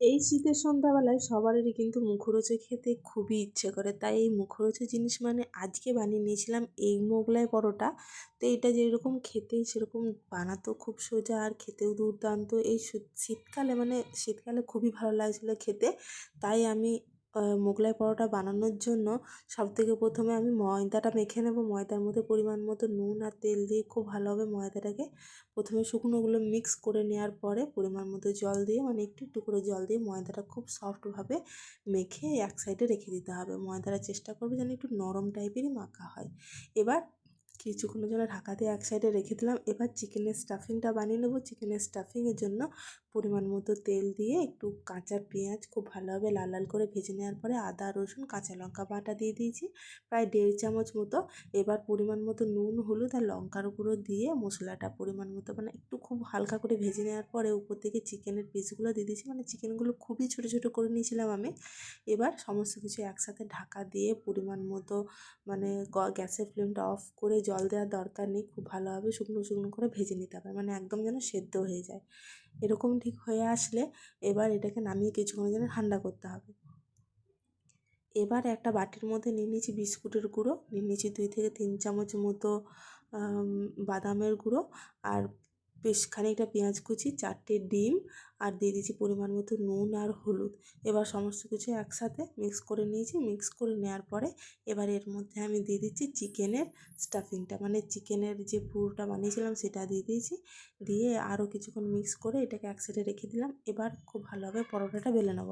এই শীতের সন্ধ্যাবেলায় সবারই কিন্তু মুখরোচক খেতে খুবই ইচ্ছে করে। তাই এই মুখরোচক জিনিস মানে আজকে বানিয়ে নিয়েছিলাম এই মোগলাই পরোটা। তো এটা যেরকম খেতে, সেরকম বানাতো খুব সোজা আর খেতেও দুর্দান্ত। এই শীতকালে মানে শীতকালে খুবই ভালো লাগছিল খেতে। তাই আমি মোগলাই পরোটা বানানোর জন্য সবথেকে প্রথমে আমি ময়দাটা মেখে নেব। ময়দার মধ্যে পরিমাণ মতো নুন আর তেল দিয়ে খুব ভালোভাবে ময়দাটাকে প্রথমে শুকনোগুলো মিক্স করে নেওয়ার পরে পরিমাণ মতো জল দিয়ে মানে একটু একটু করে জল দিয়ে ময়দাটা খুব সফটভাবে মেখে এক সাইডে রেখে দিতে হবে। ময়দাটা চেষ্টা করবে যেন একটু নরম টাইপেরই মাখা হয়। এবার কিছুক্ষণের জন্য ঢাকা দিয়ে এক সাইডে রেখে দিলাম। এবার চিকেনের স্টাফিংটা বানিয়ে নেব। চিকেনের স্টাফিংয়ের জন্য পরিমাণ মতো তেল দিয়ে একটু কাঁচা পেঁয়াজ খুব ভালোভাবে লাল লাল করে ভেজে নেওয়ার পরে আদা, রসুন, কাঁচা লঙ্কা বাটা দিয়ে দিয়েছি। প্রায় দেড় চামচ মতো। এবার পরিমাণ মতো নুন, হলুদ আর লঙ্কার গুঁড়ো দিয়ে মশলাটা পরিমাণ মতো মানে একটু খুব হালকা করে ভেজে নেওয়ার পরে উপর থেকে চিকেনের পিসগুলো দিয়ে দিয়েছি। মানে চিকেনগুলো খুবই ছোটো ছোটো করে নিয়েছিলাম আমি। এবার সমস্ত কিছু একসাথে ঢাকা দিয়ে পরিমাণ মতো মানে গ্যাসের ফ্লেমটা অফ করে জল দেওয়ার দরকার নেই, খুব ভালোভাবে শুকনো শুকনো করে ভেজে নিতে হবে। মানে একদম যেন সেদ্ধ হয়ে যায়। এরকম ঠিক হয়ে আসলে এবার এটাকে নামিয়ে কিছুক্ষণের জন্য ঠান্ডা করতে হবে। এবার একটা বাটির মধ্যে নিয়ে নিয়েছি বিস্কুটের গুঁড়ো, নিয়ে নিয়েছি দুই থেকে তিন চামচ মতো বাদামের গুঁড়ো আর বেশ খানিকটা পেঁয়াজ কুচি, চারটে ডিম আর দিয়ে দিয়েছি পরিমাণ মতো নুন আর হলুদ। এবার সমস্ত কিছু একসাথে মিক্স করে নিয়েছি। মিক্স করে নেওয়ার পরে এবার এর মধ্যে আমি দিয়ে দিচ্ছি চিকেনের স্টাফিংটা মানে চিকেনের যে পুরোটা বানিয়েছিলাম সেটা দিয়ে দিয়েছি। দিয়ে আরও কিছুক্ষণ মিক্স করে এটাকে এক সাইডে রেখে দিলাম। এবার খুব ভালোভাবে পরোটাটা বেলে নেব।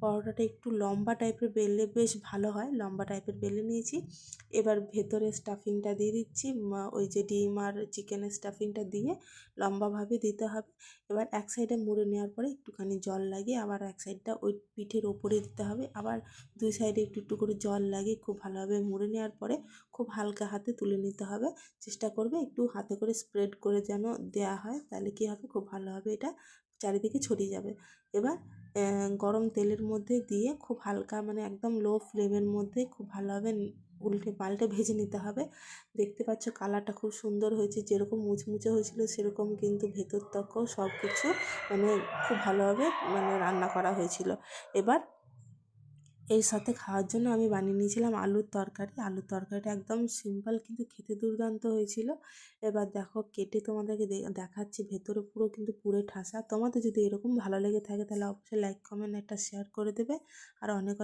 পরোটাটা একটু লম্বা টাইপের বেললে বেশ ভালো হয়। লম্বা টাইপের বেলে নিয়েছি। এবার ভেতরে স্টাফিংটা দিয়ে দিচ্ছি। ওই যে ডিম আর চিকেনের স্টাফিংটা দিয়ে লম্বাভাবে দিতে হবে। এবার এক সাইডে মুড়ে নেওয়ার পরে একটুখানি জল লাগিয়ে আবার এক সাইডটা ওই পিঠের ওপরে দিতে হবে। আবার দুই সাইডে একটু একটু করে জল লাগিয়ে খুব ভালোভাবে মুড়ে নেওয়ার পরে খুব হালকা হাতে তুলে নিতে হবে। চেষ্টা করবে একটু হাতে করে স্প্রেড করে যেন দেওয়া হয়, তাহলে কী হবে? খুব ভালোভাবে এটা। চারিদিকে ছড়িয়ে যাবে। এবার গরম তেলের মধ্যে দিয়ে খুব হালকা মানে একদম লো ফ্লেমের মধ্যে খুব ভালোভাবে উল্টে পাল্টে ভেজে নিতে হবে। দেখতে পাচ্ছ কালারটা খুব সুন্দর হয়েছে, যেরকম মুচমুচে হয়েছিল সেরকম কিন্তু ভেতর তক্কও সব কিছু মানে খুব ভালোভাবে মানে রান্না করা হয়েছিল। এবার এর সাথে খাওয়ার জন্য আমি বানিয়ে নিয়েছিলাম আলুর তরকারি। আলুর তরকারিটা একদম সিম্পল কিন্তু খেতে দুর্দান্ত হয়েছিল। এবার দেখো কেটে তোমাদেরকে দেখাচ্ছি, ভেতরে পুরো কিন্তু পুরে ঠাসা। তোমাদের যদি এরকম ভালো লেগে থাকে তাহলে অবশ্যই লাইক কমেন্ট একটা শেয়ার করে দেবে। আর অনেক